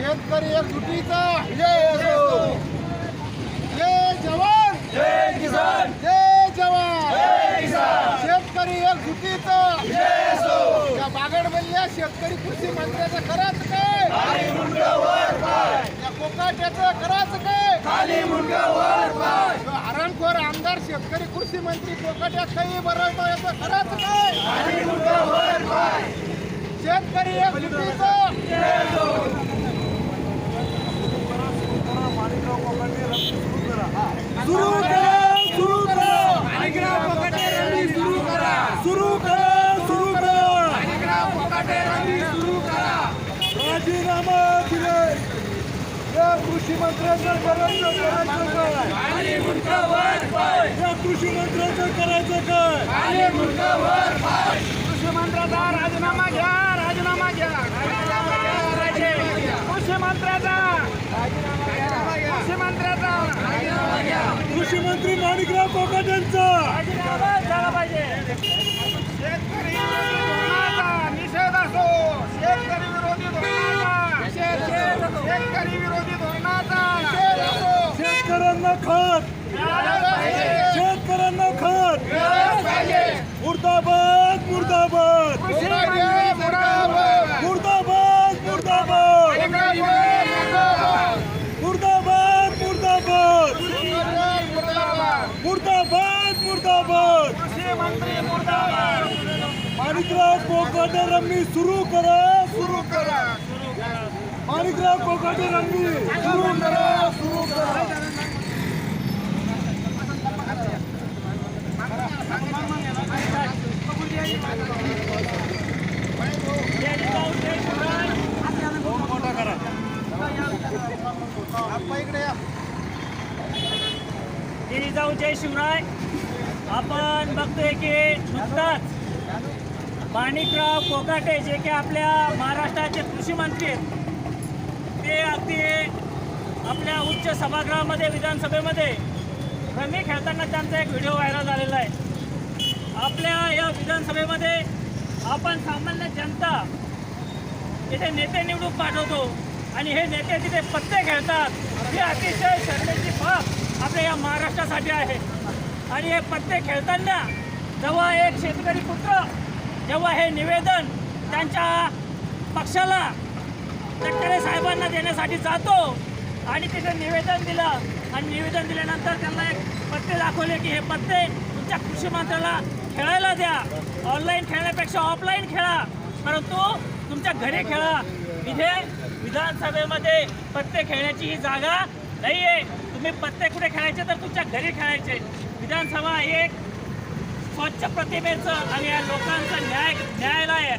शेतकरी एकजुटीचा. जय असो जय जवान. जय किसान. जय जवान. जय किसान. शेतकरी एकजुटीचा. जय असो या बागडमधल्या शेतकरी कृषी मंत्र्याचं करायचं काय? खाली मुंडक वर पाय. या कोकाट्याचं करायचं काय? खाली मुंडक वर पाय. हरणखोर आमदार शेतकरी कृषी मंत्री कोकाट्यात काही बरं याचं करायचं काय? खाली मुंडक वर पाय. शेतकरी एकजुटीचं. जय असो सुरू करा सुरू करा माणिकराव कोकाटे रॅली सुरू करा सुरू करा सुरू करा माणिकराव कोकाटे रॅली सुरू करा राजीनामा दिले या कृषी मंत्र्याचं करायचं करायचं काय? या कृषी मंत्र्याचं करायचं काय? कृषी मंत्र्याचा राजीनामा घ्या राजीनामा घ्या. कृषी मंत्र्याचा कृषी मंत्र्याचा कृषी मंत्री माणिकराव कोकाटेंचा राजीनामा झाला पाहिजे. माणिकराव कोकाटे रम्मी सुरू करा. सुरू करा. माणिकराव कोकाटे रम्मी सुरू करा. सुरू करा जाऊ जय शिवराय. आपण बघतोय की नुकताच माणिकराव कोकाटे जे की आपल्या महाराष्ट्राचे कृषी मंत्री आहेत ते अगदी आपल्या उच्च सभागृहामध्ये विधानसभेमध्ये रमी खेळताना त्यांचा एक व्हिडिओ व्हायरल झालेला आहे. आपल्या या विधानसभेमध्ये आपण सामान्य जनता इथे नेते निवडून पाठवतो आणि हे नेते तिथे पत्ते खेळतात. ही अतिशय शर्मेची बाब आपल्या या महाराष्ट्रासाठी आहे. आणि हे पत्ते खेळताना जेव्हा एक शेतकरी पुत्र जेव्हा हे निवेदन त्यांच्या पक्षाला तटकरे साहेबांना देण्यासाठी जातो आणि तिथे निवेदन दिलं आणि निवेदन दिल्यानंतर त्यांना एक पत्ते दाखवले की हे पत्ते तुमच्या कृषी मंत्र्याला खेळायला द्या. ऑनलाईन खेळण्यापेक्षा ऑफलाईन खेळा. परंतु तुमच्या घरी खेळा. इथे विधानसभेमध्ये पत्ते खेळण्याची ही जागा नाही आहे तुम्ही पत्ते कुठे खेळायचे? तर तुमच्या घरी खेळायचे. विधानसभा एक स्वच्छ प्रतिमेचं आणि या लोकांचं न्याय न्यायालय आहे.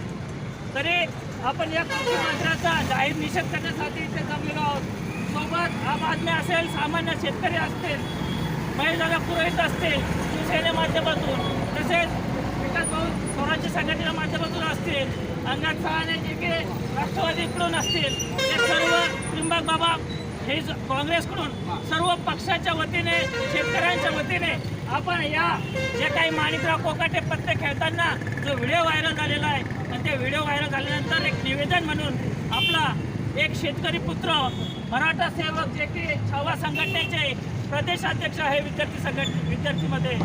तरी आपण या कृषी मंत्र्याचा जाहीर निषेध करण्यासाठी इथे जमलेलो आहोत. सोबत आम आदमी असेल सामान्य शेतकरी असतील महिला पुरोहित असतील शिवसेने माध्यमातून तसेच विकास भाऊ स्वराज्य संघटनेच्या माध्यमातून असतील अंगात सहाने जे की राष्ट्रवादीकडून असतील ते सर्व त्रिंबक बाबा हे काँग्रेसकडून सर्व पक्षाच्या वतीने शेतकऱ्यांच्या वतीने आपण या जे काही माणिकराव कोकाटे पत्ते खेळताना जो व्हिडिओ व्हायरल झालेला आहे आणि ते व्हिडिओ व्हायरल झाल्यानंतर एक निवेदन म्हणून आपला एक शेतकरी पुत्र मराठा सेवक जे की छावा संघटनेचे प्रदेशाध्यक्ष आहे विद्यार्थी संघट विद्यार्थीमध्ये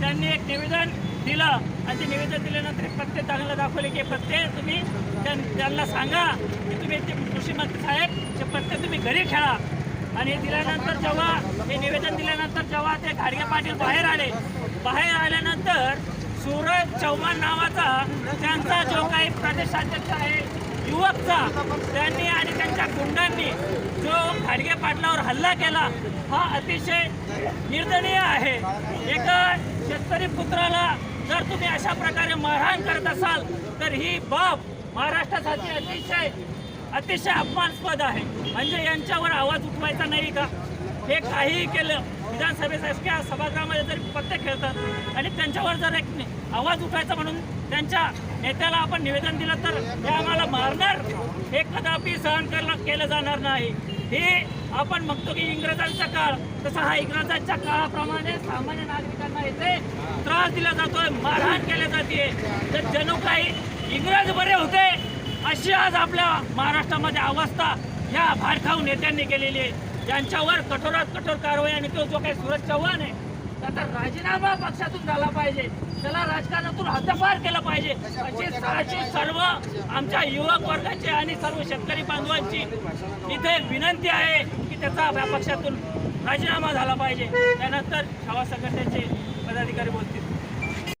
त्यांनी एक निवेदन दिलं. आणि ते निवेदन दिल्यानंतर एक पत्ते चांगलं दाखवले की पत्ते तुम्ही त्यां- त्यांना सांगा की तुम्ही ते कृषी मंत्री साहेब ते पत्ते तुम्ही घरी खेळा. आणि दिल्यानंतर जेव्हा हे निवेदन दिल्यानंतर जेव्हा ते घाडगे पाटील बाहेर आले बाहेर आल्यानंतर सूरज चव्हाण नावाचा त्यांचा जो काही प्रदेशाध्यक्ष आहे युवकचा त्यांनी आणि त्यांच्या गुंडांनी जो घाडगे पाटलावर हल्ला केला हा अतिशय निर्दनीय आहे. एका शेतकरी पुत्राला जर तुम्ही अशा प्रकारे मारहाण करत असाल तर ही बाब महाराष्ट्रासाठी अतिशय अतिशय अपमानास्पद आहे. म्हणजे यांच्यावर आवाज उठवायचा नाही का? हे काहीही केलं विधानसभेसारख्या सभागृहामध्ये जरी पत्ते खेळतात आणि त्यांच्यावर जर एक आवाज उठायचा म्हणून त्यांच्या नेत्याला आपण निवेदन दिलं तर ते आम्हाला मारणार? हे कदापि सहन करणं केलं जाणार नाही. हे आपण बघतो की इंग्रजांचा काळ तसा हा इंग्रजांच्या काळाप्रमाणे सामान्य नागरिकांना येथे त्रास दिला जातोय मारहाण केल्या जाते तर जणू काही इंग्रज बरे होते अशी आज आपल्या महाराष्ट्रामध्ये अवस्था या भारखाऊ नेत्यांनी केलेली आहे. ज्यांच्यावर कठोरात कठोर कारवाई आणि तो जो काही सुरज चव्हाण आहे त्याचा राजीनामा पक्षातून झाला पाहिजे. त्याला राजकारणातून हद्दपार केलं पाहिजे. म्हणजे अशी अशी सर्व आमच्या युवक वर्गाची आणि सर्व शेतकरी बांधवांची इथे विनंती आहे की त्याचा पक्षातून राजीनामा झाला पाहिजे. त्यानंतर छावा संघटनेचे पदाधिकारी बोलतील.